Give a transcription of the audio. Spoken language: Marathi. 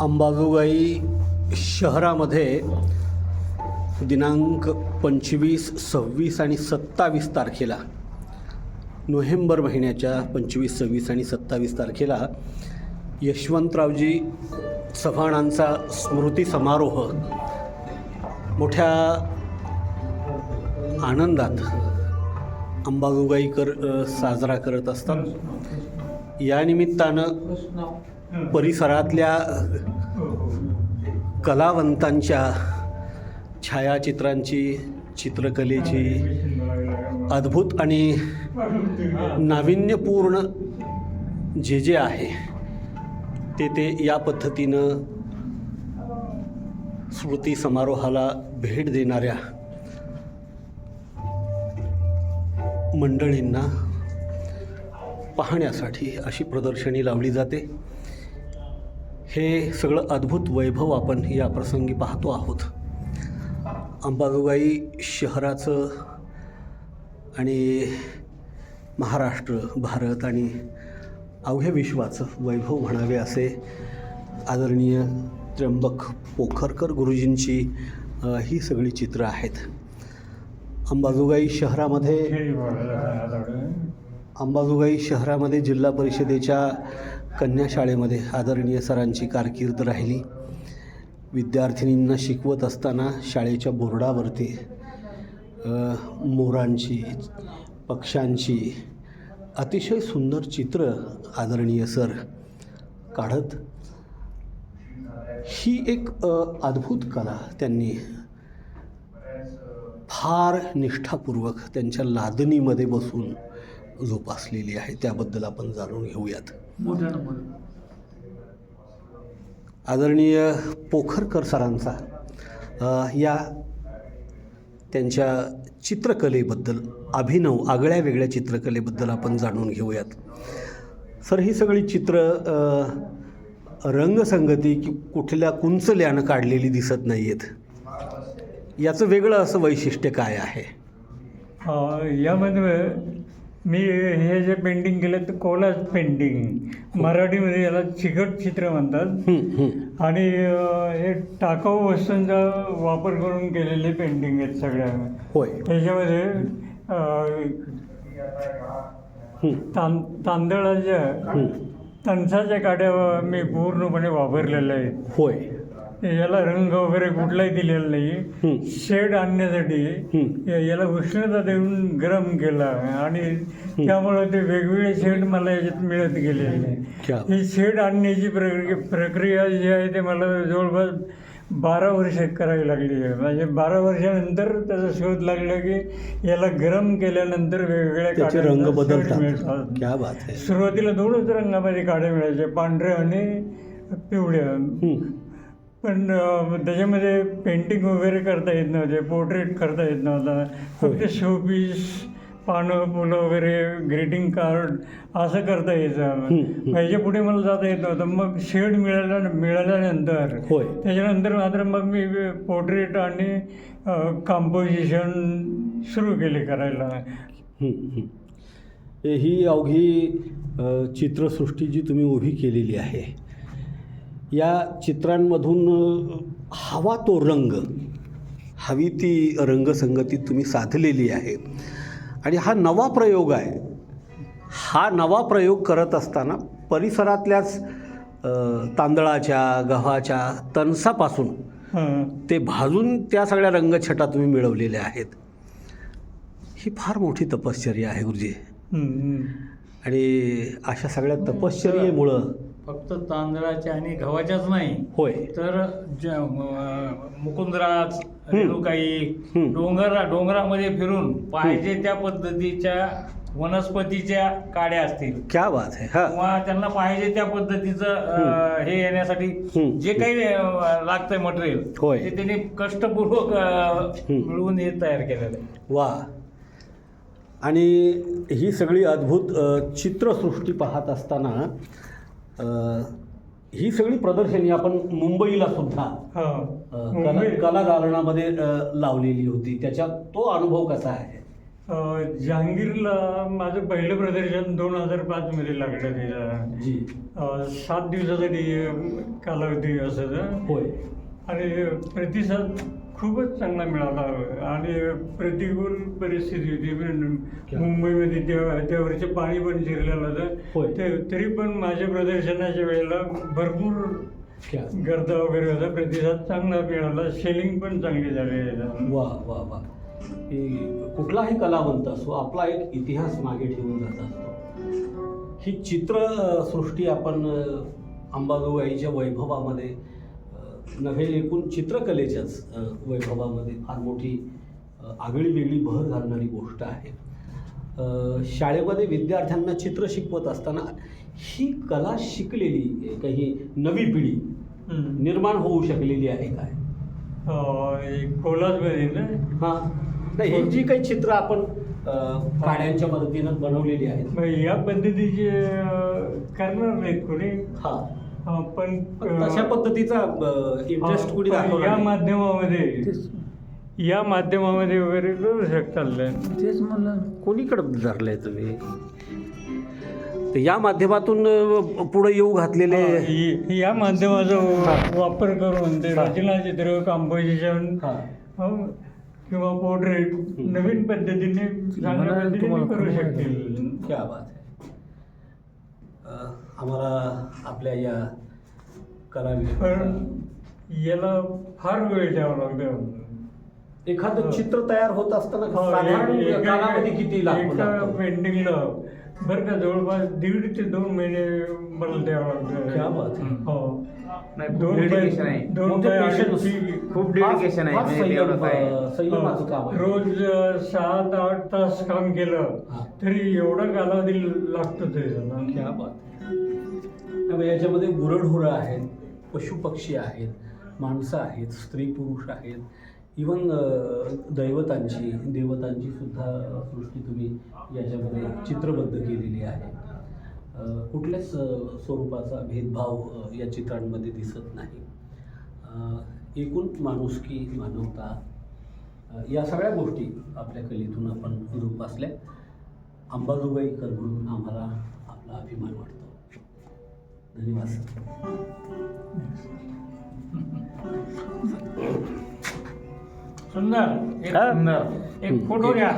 अंबाजोगाई शहरामध्ये दिनांक पंचवीस सव्वीस आणि सत्तावीस तारखेला नोव्हेंबर महिन्याच्या पंचवीस सव्वीस आणि सत्तावीस तारखेला यशवंतरावजी चव्हाणांचा स्मृती समारोह मोठ्या आनंदात अंबाजोगाईकर साजरा करत असतात. या निमित्तानं परिसरातल्या कलावंतांच्या छायाचित्रांची चित्रकलेची अद्भुत आणि नाविन्यपूर्ण जे जे आहे ते ते या पद्धतीनं स्मृती समारोहाला भेट देणाऱ्या मंडळींना पाहण्यासाठी अशी प्रदर्शनी लावली जाते. हे सगळं अद्भुत वैभव आपण या प्रसंगी पाहतो आहोत. अंबाजोगाई शहराचं आणि महाराष्ट्र भारत आणि अवघ्या विश्वाचं वैभव म्हणावे असे आदरणीय त्र्यंबक पोखरकर गुरुजींची ही सगळी चित्रं आहेत. अंबाजोगाई शहरामध्ये अंबाजोगाई शहरामध्ये जिल्हा परिषदेच्या कन्या शाळेमध्ये आदरणीय सरांची कारकीर्द राहिली. विद्यार्थिनींना शिकवत असताना शाळेच्या बोर्डावरती मोरांची पक्ष्यांची अतिशय सुंदर चित्र आदरणीय सर काढत. ही एक अद्भुत कला त्यांनी फार निष्ठापूर्वक त्यांच्या लादणीमध्ये बसून जोपासलेली आहे त्याबद्दल आपण जाणून घेऊयात. आदरणीय पोखरकर सरांचा या त्यांच्या चित्रकलेबद्दल अभिनव आगळ्या वेगळ्या चित्रकलेबद्दल आपण जाणून घेऊयात. सर ही सगळी चित्र रंगसंगती की कुठल्या कुंचल्यानं काढलेली दिसत नाही आहेत याचं वेगळं असं वैशिष्ट्य काय आहे? यामध्ये मी हे जे पेंटिंग केलं ते कोलाज पेंटिंग मराठीमध्ये याला चिकट चित्र म्हणतात. आणि हे टाकाऊ वस्तूंचा वापर करून केलेले पेंटिंग आहेत सगळ्या. होय. त्याच्यामध्ये तां तांदळाच्या. तणसाच्या काड्या मी पूर्णपणे वापरलेल्या आहेत. होय. याला रंग वगैरे कुठलाही दिलेला नाही. शेड आणण्यासाठी याला उष्णता देऊन गरम केला. आणि त्यामुळे ते वेगवेगळे शेड मला याच्यात मिळत गेलेले ही शेड आणण्याची प्रक्रिया जी आहे ते मला जवळपास बारा वर्ष करावी लागली आहे. म्हणजे बारा वर्षानंतर त्याचा शोध लागला की याला गरम केल्यानंतर वेगवेगळ्या रंग बदलतात. सुरुवातीला दोनच रंगामध्ये काड्या मिळायच्या पांढऱ्या आणि पिवळ्या. पण त्याच्यामध्ये पेंटिंग वगैरे करता येत नव्हते पोर्ट्रेट करता येत नव्हता. फक्त शोपीस पानं फुलं वगैरे ग्रीटिंग कार्ड असं करता यायचं हं. ह्याच्या पुढे मला जाता येत नव्हतं. मग शेड मिळाल्या मिळाल्यानंतर होय. त्याच्यानंतर मात्र मग मी पोर्ट्रेट आणि कंपोजिशन सुरू केले करायला. हं, अवघी चित्रसृष्टी जी तुम्ही उभी केलेली आहे या चित्रांमधून हवा तो रंग हवी ती रंगसंगती तुम्ही साधलेली आहे आणि हा नवा प्रयोग आहे हा नवा प्रयोग करत असताना परिसरातल्याच तांदळाच्या गव्हाच्या तणसापासून. ते भाजून त्या सगळ्या रंगछटा तुम्ही मिळवलेल्या आहेत ही फार मोठी तपश्चर्या आहे गुरुजी. आणि अशा सगळ्या तपश्चर्येमुळं फक्त तांदळाच्या आणि गव्हाच्याच नाही होय. तर मुकुंदराज रेणुकाई हम्म. डोंगर डोंगरामध्ये फिरून पाहिजे त्या पद्धतीच्या वनस्पतीच्या काड्या असतील. क्या बात आहे हा. किंवा त्यांना पाहिजे त्या पद्धतीचं हे येण्यासाठी. जे काही लागतंय मटेरियल होय. ते त्यांनी कष्टपूर्वक. मिळवून हे तयार केलेलं आहे. वा. आणि ही सगळी अद्भुत चित्रसृष्टी पाहत असताना ही सगळी प्रदर्शनी आपण मुंबईला सुद्धा कला कला दालनामध्ये अ, लावलेली होती. त्याच्यात तो अनुभव कसा आहे? जहांगीरला माझं पहिलं प्रदर्शन दोन हजार पाचमध्ये लागलं त्याचं जी. सात दिवसासाठी कालावधी असं. होय. आणि प्रतिसाद खूपच चांगला मिळाला. आणि प्रतिकूल परिस्थिती होती. पण? मुंबईमध्ये त्या त्यावरचे पाणी पण शिरलेलं. होतं. ते तरी पण माझ्या प्रदर्शनाच्या वेळेला भरपूर गर्दा वगैरे होता. प्रतिसाद चांगला मिळाला. सेलिंग पण चांगली झाली. वा वा वा. हे कुठलाही कलावंत असो आपला एक इतिहास मागे ठेवून जात असतो. ही चित्रसृष्टी आपण अंबाजोगाईच्या वैभवामध्ये नव्हे एकूण चित्रकलेच्याच वैभवामध्ये फार मोठी आगळी वेगळी भर घालणारी गोष्ट आहे. शाळेमध्ये विद्यार्थ्यांना चित्र शिकवत असताना ही कला शिकलेली काही नवी पिढी. निर्माण होऊ शकलेली आहे काय? अं, कोल्हासमध्ये ना हा. नाही ही जी काही चित्र आपण अ, काड्यांच्या मदतीनं बनवलेली आहेत. या पद्धतीचे करणार नाहीत कोणी? हा. पण तशा पद्धतीचा इंटरेस्ट कुणी या. माध्यमामध्ये या माध्यमामध्ये वगैरे करू शकतात तेच म्हणलं. कोणीकडे धरलंय तुम्ही? तर या माध्यमातून पुढे येऊ घातलेले या माध्यमाचा वापर करून ते रचनाचित्र कंपोजिशन हा. किंवा पोर्ट्रेट नवीन पद्धतीने करू शकतील. आम्हाला आपल्या या पण याला फार वेळ द्यावा लागतो एखादं चित्र तयार होत असताना हो, साधारण कालावधी किती लागतो? पेंटिंगला बरं का जवळपास दीड ते दोन महिने मला द्यावं क्या बात आहे. लागतं हो नाही, खूप दोन dedication आहे. मोठे खूप आहे, फार म्हणजे संयम, तेवढं काय. अ, संयमाचं काम आहे रोज अ, सात आठ तास काम केलं हा. तरी एवढा कालावधी लागतो ते क्या बात त्यामुळे याच्यामध्ये गुरढोरं आहेत पशुपक्षी आहेत माणसं आहेत स्त्री पुरुष आहेत इवन uh, दैवतांची देवतांची सुद्धा सृष्टी तुम्ही याच्यामध्ये चित्रबद्ध केलेली आहे. कुठल्याच स्वरूपाचा भेदभाव या चित्रांमध्ये दिसत नाही. एकूण माणुसकी मानवता या सगळ्या गोष्टी आपल्या कलेतून आपण जोपासल्या अंबाजोगाईकर म्हणून आम्हाला आपला अभिमान वाटतो. धन्यवाद सर. सुंदर. एक हा? सुंदर. एक फोटो घ्या.